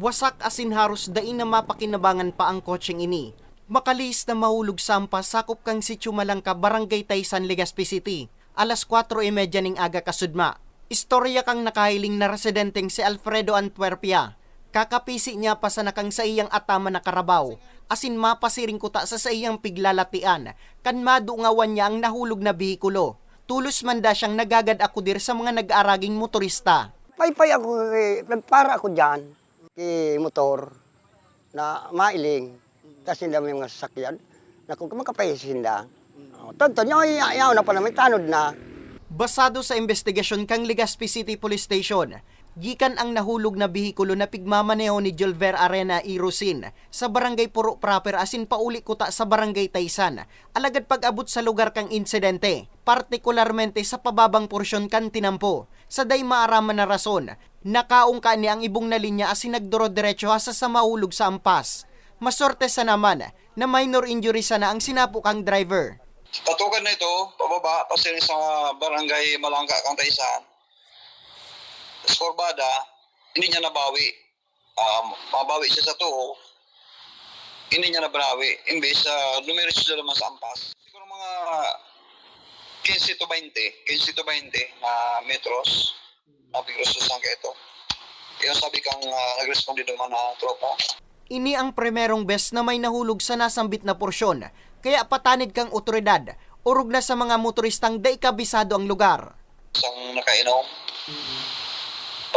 Wasak asin haros daing na mapakinabangan pa ang kotseng ini. Makalis na mahulog sa ampas sakop kang si Chumalangka, Barangay Taysan, Legazpi City. Alas 4.30 ning aga kasudma. Istorya kang nakahiling na residenteng si Alfredo Antwerpia. Kakapisi niya pa sa nakang sa iyang atama na karabaw. Asin mapasiring kuta sa sa iyang piglalatian. Kan madungawan niya ang nahulog na bihikulo. Tulos man da siyang nagagad akudir sa mga nag-aaraging motorista. Paypay ako, eh, para ako dyan, kay motor, na mailing. Tapos hindi may mga sasakyan, na kung makapay sila. Oh, Tonton, yaw, yaw, yaw na pala, may tanod na. Basado sa investigasyon kang Legazpi City Police Station, gikan ang nahulog na bihikulo na pigmamaneho ni Jolver Arena Irusin sa barangay Puro Proper asin pauli kuta sa barangay Taysan. Alagad pag-abot sa lugar kang insidente, partikularmente sa pababang porsyon kan tinampo. Sa day maaraman na rason, nakaong ka niya ang ibong na linya asin nagduro diretso hasa sa mahulog sa ampas. Masorte sa naman na minor injury sana ang sinapo kang driver. Patukan na ito, pababa, pasirin sa barangay Malangka, Kantaysan. Tapos Corbada, hindi niya nabawi. Um, mabawi siya sa tuho, hindi niya nabawi. Imbes, uh, lumiris siya naman sa ampas. Siguro mga 15 to 20, 15 to 20 na metros, na sa sangka ito. Yung sabi kang uh, nag-responde naman na tropa. Ini ang primerong best na may nahulog sa nasambit na porsyon, kaya patanid kang otoridad, urog na sa mga motoristang day kabisado ang lugar. isang nakainom.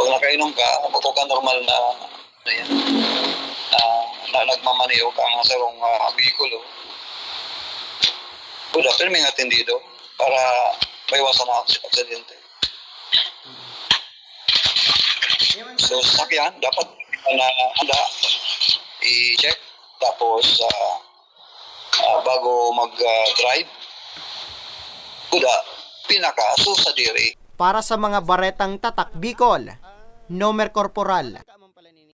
Pag nakainom ka, kapag ka normal na, na yan, na, na nagmamaniho ka nga sa rong uh, bikulo, Buda, pero may atendido para maiwasan ang aksidente. So, sasakyan, dapat na handa, i-check, tapos ah, ah, bago mag-drive, Buda, pinaka susadiri. Para sa mga baretang tatak Bicol, Nomer Corporal,